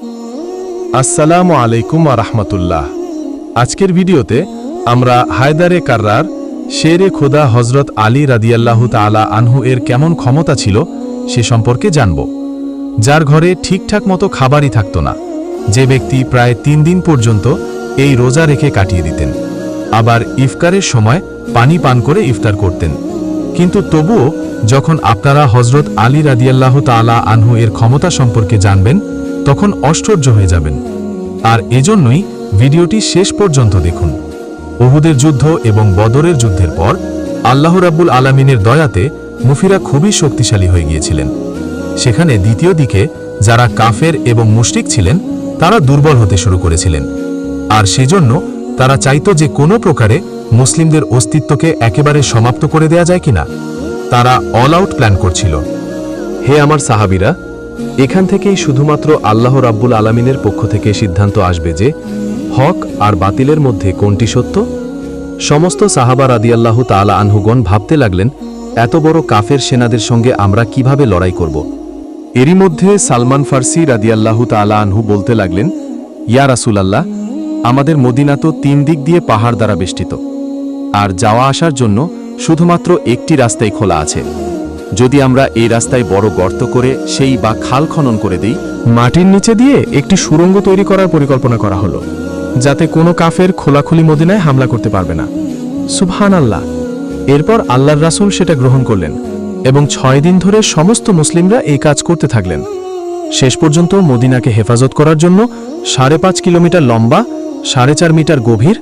আসসালামু আলাইকুম আরহামতুল্লাহ আজকের ভিডিওতে আমরা হায়দারে কার্রার, শেরে খোদা হজরত আলী রাদিয়াল্লাহু তাআলা আনহু এর কেমন ক্ষমতা ছিল সে সম্পর্কে জানব। যার ঘরে ঠিকঠাক মতো খাবারই থাকত না। যে ব্যক্তি প্রায় তিন দিন পর্যন্ত এই রোজা রেখে কাটিয়ে দিতেন। আবার ইফতারের সময় পানি পান করে ইফতার করতেন। কিন্তু তবুও যখন আপনারা হজরত আলী রাদিয়াল্লাহ তাআলা আনহু এর ক্ষমতা সম্পর্কে জানবেন তখন আশ্চর্য হয়ে যাবেন। আর এজন্যই ভিডিওটি শেষ পর্যন্ত দেখুন। ওহুদের যুদ্ধ এবং বদরের যুদ্ধের পর আল্লাহ রাব্বুল আলামিনের দয়াতে মুফিরা খুবই শক্তিশালী হয়ে গিয়েছিলেন। সেখানে দ্বিতীয় দিকে যারা কাফের এবং মুশরিক ছিলেন, তারা দুর্বল হতে শুরু করেছিলেন। আর সেজন্য তারা চাইত যে কোনো প্রকারে মুসলিমদের অস্তিত্বকে একেবারে সমাপ্ত করে দেয়া যায় কিনা। তারা অল আউট প্ল্যান করছিল। হে আমার সাহাবিরা এখান থেকেই শুধুমাত্র আল্লাহ রাব্বুল আলামিনের পক্ষ থেকে সিদ্ধান্ত আসবে যে, হক আর বাতিলের মধ্যে কোনটি সত্য? সমস্ত সাহাবা রাদিয়াল্লাহ তাআলা আনহুগণ ভাবতে লাগলেন, এত বড় কাফের সেনাদের সঙ্গে আমরা কীভাবে লড়াই করব? এরই মধ্যে সালমান ফার্সি রাদিয়াল্লাহু তাআলা আনহু বলতে লাগলেন, ইয়া রাসূলাল্লাহ, আমাদের মদিনা তো তিন দিক দিয়ে পাহাড় দ্বারা বেষ্টিত। আর যাওয়া আসার জন্য শুধুমাত্র একটি রাস্তাই খোলা আছে। যদি আমরা এই রাস্তায় বড় গর্ত করে সেই বা খাল খনন করে দিই, মাটির নিচে দিয়ে একটি সুড়ঙ্গ তৈরি করার পরিকল্পনা করা হলো, যাতে কোনো কাফের খোলাখুলি মদিনায় হামলা করতে পারবে না। সুবহান আল্লাহ এরপর আল্লাহর রাসূল সেটা গ্রহণ করলেন এবং ছয় দিন ধরে সমস্ত মুসলিমরা এই কাজ করতে থাকলেন। শেষ পর্যন্ত মদিনাকে হেফাজত করার জন্য সাড়ে পাঁচ কিলোমিটার লম্বা, সাড়ে চার মিটার গভীর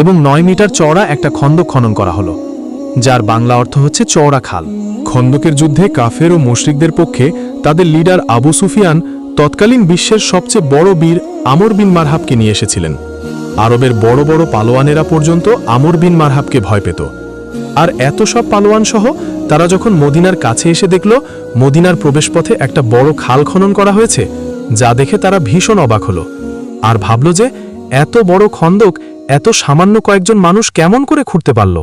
এবং নয় মিটার চওড়া একটা খন্দ খনন করা হলো, যার বাংলা অর্থ হচ্ছে চওড়া খাল। খন্দকের যুদ্ধে কাফের ও মুশরিকদের পক্ষে তাদের লিডার আবু সুফিয়ান তৎকালীন বিশ্বের সবচেয়ে বড় বীর আমর বিন মারহাবকে নিয়ে এসেছিলেন। আরবের বড় বড় পালোয়ানেরা পর্যন্ত আমর বিন মারহাবকে ভয় পেত। আর এত সব পালোয়ান সহ তারা যখন মদিনার কাছে এসে দেখল, মদিনার প্রবেশপথে একটা বড় খাল খনন করা হয়েছে, যা দেখে তারা ভীষণ অবাক হলো। আর ভাবল যে, এত বড় খন্দক, এত সামান্য কয়েকজন মানুষ কেমন করে খুঁড়তে পারল?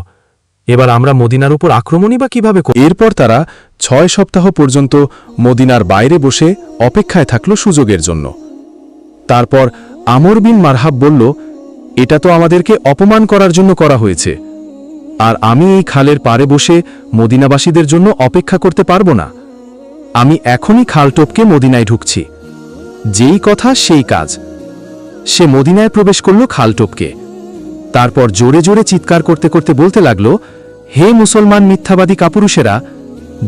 এবার আমরা মদিনার উপর আক্রমণই বা কীভাবে? এরপর তারা ছয় সপ্তাহ পর্যন্ত মদিনার বাইরে বসে অপেক্ষায় থাকল সুযোগের জন্য। তারপর আমর বিন মারহাব বলল, এটা তো আমাদেরকে অপমান করার জন্য করা হয়েছে। আর আমি এই খালের পারে বসে মদিনাবাসীদের জন্য অপেক্ষা করতে পারব না। আমি এখনই খাল টপকে মদিনায় ঢুকছি। যেই কথা সেই কাজ। সে মদিনায় প্রবেশ করল খাল টপকে। তারপর জোরে জোরে চিৎকার করতে করতে বলতে লাগল হে মুসলমান মিথ্যাবাদী কাপুরুষেরা,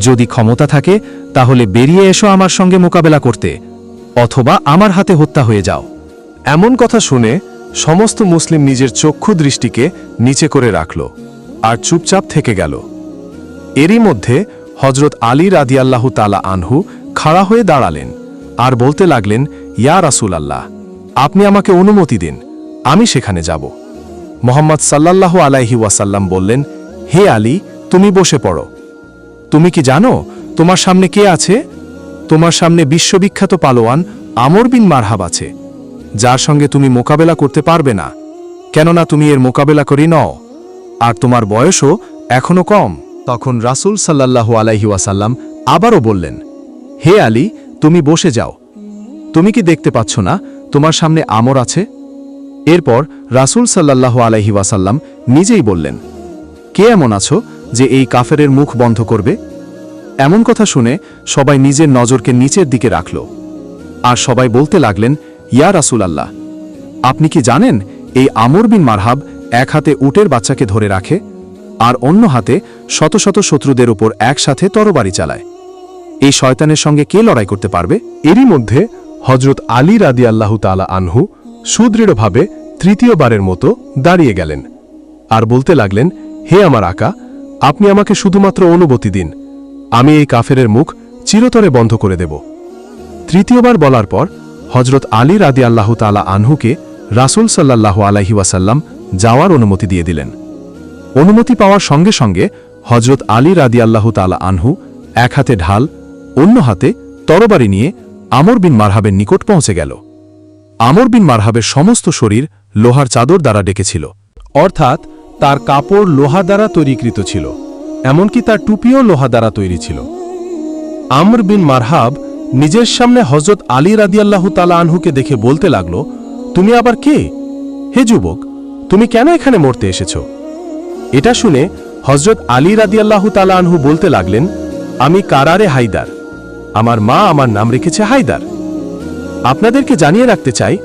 যদি ক্ষমতা থাকে, তাহলে বেরিয়ে এসো আমার সঙ্গে মোকাবেলা করতে, অথবা আমার হাতে হত্যা হয়ে যাও। এমন কথা শুনে সমস্ত মুসলিম নিজের চক্ষু দৃষ্টিকে নিচে করে রাখল আর চুপচাপ থেকে গেল। এরই মধ্যে হজরত আলী রাদিয়াল্লাহু তালা আনহু খাড়া হয়ে দাঁড়ালেন আর বলতে লাগলেন, ইয়া রাসূল আল্লাহ আপনি আমাকে অনুমতি দিন, আমি সেখানে যাব। মোহাম্মদ সাল্লাল্লাহু আলাইহি ওয়াসাল্লাম বললেন হে আলী, তুমি বসে পড়ো। তুমি কি জানো, তোমার সামনে কে আছে? তোমার সামনে বিশ্ববিখ্যাত পালোয়ান আমর বিন মারহাব আছে। যার সঙ্গে তুমি মোকাবেলা করতে পারবে না। কেননা তুমি এর মোকাবেলা করি নও। আর তোমার বয়সও এখনও কম। তখন রাসূল সাল্লাল্লাহু আলাইহি ওয়াসাল্লাম আবারও বললেন, হে আলী, তুমি বসে যাও। তুমি কি দেখতে পাচ্ছ না, তোমার সামনে আমর আছে? এরপর রাসূল সাল্লাল্লাহু আলাইহি ওয়াসাল্লাম নিজেই বললেন কে এমন আছো যে এই কাফেরের মুখ বন্ধ করবে? এমন কথা শুনে সবাই নিজের নজরকে নিচের দিকে রাখল। আর সবাই বলতে লাগলেন, ইয়া রাসূল আল্লাহ আপনি কি জানেন এই আমর বিন মারহাব এক হাতে উটের বাচ্চাকে ধরে রাখে আর অন্য হাতে শত শত শত্রুদের উপর একসাথে তরবারি চালায়? এই শয়তানের সঙ্গে কে লড়াই করতে পারবে? এরই মধ্যে হজরত আলী রাদি আল্লাহ তালা আনহু সুদৃঢ়ভাবে তৃতীয়বারের মতো দাঁড়িয়ে গেলেন আর বলতে লাগলেন হে আমার আকা, আপনি আমাকে শুধুমাত্র অনুমতি দিন। আমি এই কাফেরের মুখ চিরতরে বন্ধ করে দেব। তৃতীয়বার বলার পর হজরত আলী রাদি আল্লাহ তালা আনহুকে রাসুল সাল্লাহ আলাহি ওয়াসাল্লাম যাওয়ার অনুমতি দিয়ে দিলেন। অনুমতি পাওয়ার সঙ্গে সঙ্গে হজরত আলী রাদি আল্লাহ তালা আনহু এক হাতে ঢাল, অন্য হাতে তরবারি নিয়ে আমর বিন মারহাবের নিকট পৌঁছে গেল। আমর বিন মারহাবের সমস্ত শরীর লোহার চাদর দ্বারা ডেকেছিল অর্থাৎ তার কাপড় লোহা দ্বারা তৈরিকৃত ছিল, এমনকি তার টুপিও লোহা দ্বারা তৈরি ছিল। আমর বিন মারহাব নিজের সামনে হজরত আলী রাদিয়াল্লাহু তালা আনহুকে দেখে বলতে লাগল, তুমি আবার কে? হে যুবক, তুমি কেন এখানে মরতে এসেছ? এটা শুনে হজরত আলী রাদিয়াল্লাহু তালা আনহু বলতে লাগলেন, আমি কারারে হায়দার। আমার মা আমার নাম রেখেছে হায়দার। আপনাদেরকে জানিয়ে রাখতে চাই,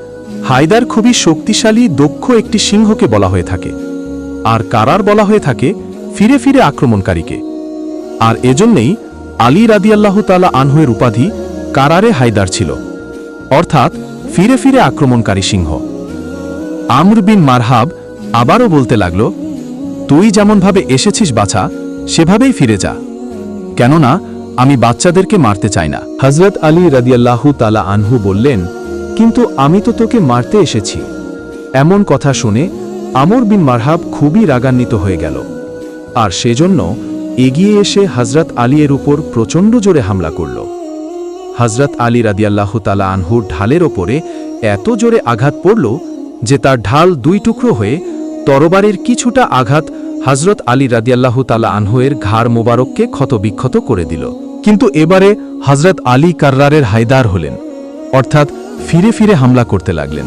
হায়দার খুবই শক্তিশালী, দক্ষ একটি সিংহকে বলা হয়ে থাকে। আর কারার বলা হয়ে থাকে ফিরে ফিরে আক্রমণকারীকে। আর এজন্যেই আলী রাদিয়াল্লাহু তালা আনহুয়ের উপাধি কারারে হায়দার ছিল। অর্থাৎ ফিরে ফিরে আক্রমণকারী সিংহ। আমর বিন মারহাব আবারও বলতে লাগল, তুই যেমনভাবে এসেছিস বাছা, সেভাবেই ফিরে যা। কেননা আমি বাচ্চাদেরকে মারতে চাই না। হজরত আলী রাদিয়াল্লাহু তালা আনহু বললেন, কিন্তু আমি তো তোকে মারতে এসেছি। এমন কথা শুনে আমর বিন মারহাব খুবই রাগান্বিত হয়ে গেল। আর সেজন্য এগিয়ে এসে হজরত আলীর উপর প্রচণ্ড জোরে হামলা করল। হজরত আলী রাদিয়াল্লাহু তালা আনহুর ঢালের ওপরে এত জোরে আঘাত পড়ল যে তার ঢাল দুই টুকরো হয়ে তরবারির কিছুটা আঘাত হজরত আলী রাদিয়াল্লাহু তালা আনহুয়ের ঘাড় মোবারককে ক্ষতবিক্ষত করে দিল। কিন্তু এবারে হজরত আলী কার্রারের হায়দার হলেন, অর্থাৎ ফিরে ফিরে হামলা করতে লাগলেন।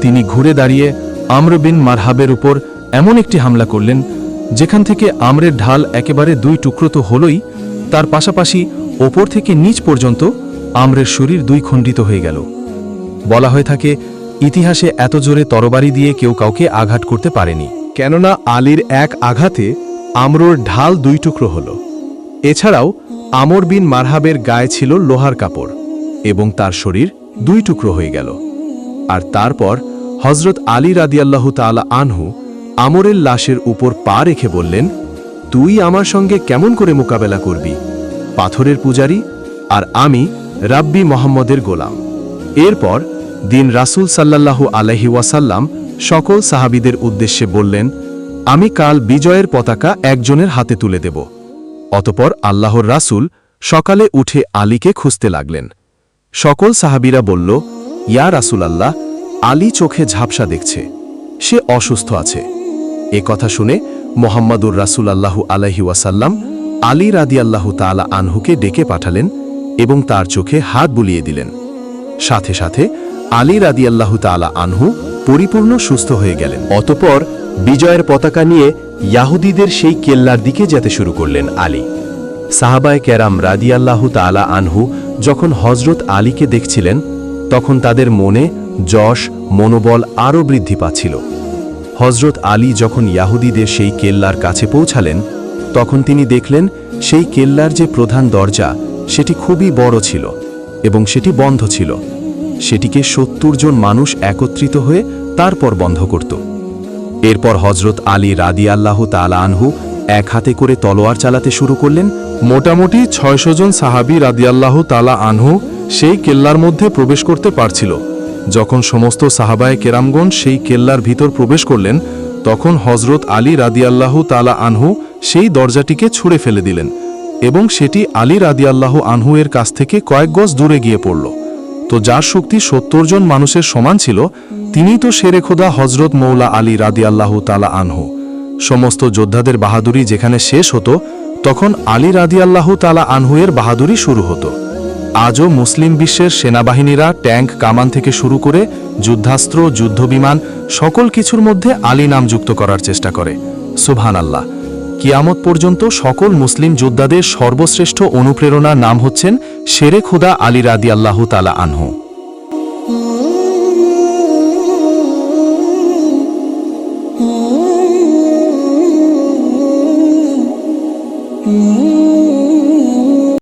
তিনি ঘুরে দাঁড়িয়ে আমর বিন মারহাবের উপর এমন একটি হামলা করলেন, যেখান থেকে আমরের ঢাল একেবারে দুই টুকরো তো হলই, তার পাশাপাশি ওপর থেকে নিচ পর্যন্ত আমরের শরীর দুই খণ্ডিত হয়ে গেল। বলা হয়ে থাকে, ইতিহাসে এত জোরে তরবারি দিয়ে কেউ কাউকে আঘাত করতে পারেনি। কেননা আলীর এক আঘাতে আমরোর ঢাল দুই টুকরো হল। এছাড়াও আমর বিন মারহাবের গায়ে ছিল লোহার কাপড় এবং তার শরীর দুই টুকরো হয়ে গেল। আর তারপর হজরত আলী রাদিয়াল্লাহু তাআলা আনহু আমরের লাশের উপর পা রেখে বললেন, তুই আমার সঙ্গে কেমন করে মোকাবেলা করবি? পাথরের পূজারী আর আমি রাব্বি মোহাম্মদের গোলাম। এরপর দিন রাসূল সাল্লাল্লাহু আলাইহি ওয়াসাল্লাম সকল সাহাবীদের উদ্দেশ্যে বললেন, আমি কাল বিজয়ের পতাকা একজনের হাতে তুলে দেব। অতপর আল্লাহর রাসূল সকালে উঠে আলীকে খুঁজতে লাগলেন। সকল সাহাবীরা বলল, ইয়া রাসূল আল্লাহ আলী চোখে ঝাপসা দেখছে। সে অসুস্থ আছে। এ কথা শুনে মোহাম্মদুর রাসূল আল্লাহু আলাইহি ওয়াসাল্লাম আলী রাদিয়াল্লাহু তাআলা আনহুকে ডেকে পাঠালেন এবং তার চোখে হাত বুলিয়ে দিলেন। সাথে সাথে আলী রাদিয়াল্লাহু তাআলা আনহু পরিপূর্ণ সুস্থ হয়ে গেলেন। অতপর বিজয়ের পতাকা নিয়ে ইয়াহুদীদের সেই কেল্লার দিকে যেতে শুরু করলেন আলী। সাহাবায় কেরাম রাদিয়াল্লাহু তাআলা আনহু যখন হজরত আলীকে দেখছিলেন, তখন তাদের মনে যশ, মনোবল আরও বৃদ্ধি পাচ্ছিল। হজরত আলী যখন ইয়াহুদিদের সেই কেল্লার কাছে পৌঁছালেন, তখন তিনি দেখলেন সেই কেল্লার যে প্রধান দরজা, সেটি খুবই বড় ছিল এবং সেটি বন্ধ ছিল। সেটিকে সত্তর জন মানুষ একত্রিত হয়ে তারপর বন্ধ করত। এরপর হজরত আলী রাদি আল্লাহ তালা আনহু এক হাতে করে তলোয়ার চালাতে শুরু করলেন। মোটামুটি ছয়শো জন সাহাবি রাদিয়াল্লাহ তালা আনহু সেই কেল্লার মধ্যে প্রবেশ করতে পারছিল। যখন সমস্ত সাহাবায় কেরামগণ সেই কেল্লার ভিতর প্রবেশ করলেন, তখন হজরত আলী রাদিয়াল্লাহ তালা আনহু সেই দরজাটিকে ছুঁড়ে ফেলে দিলেন এবং সেটি আলী রাদিয়াল্লাহ আনহু এর কাছ থেকে কয়েক গজ দূরে গিয়ে পড়ল। তো যার শক্তি সত্তর জন মানুষের সমান ছিল, তিনি তো শেরে খোদা হজরত মৌলা আলী রাদিয়াল্লাহ তালা আনহু। সমস্ত যোদ্ধাদের বাহাদুরি যেখানে শেষ হতো, তখন আলী রাদিয়াল্লাহু তালা আনহুয়ের বাহাদুরি শুরু হতো। আজও মুসলিম বিশ্বের সেনাবাহিনীরা ট্যাঙ্ক কামান থেকে শুরু করে যুদ্ধাস্ত্র, যুদ্ধবিমান সকল কিছুর মধ্যে আলী নাম যুক্ত করার চেষ্টা করে। সুবহান আল্লাহ কিয়ামত পর্যন্ত সকল মুসলিম যোদ্ধাদের সর্বশ্রেষ্ঠ অনুপ্রেরণার নাম হচ্ছেন শেরে খুদা আলী রাদি আল্লাহ তালা আনহু।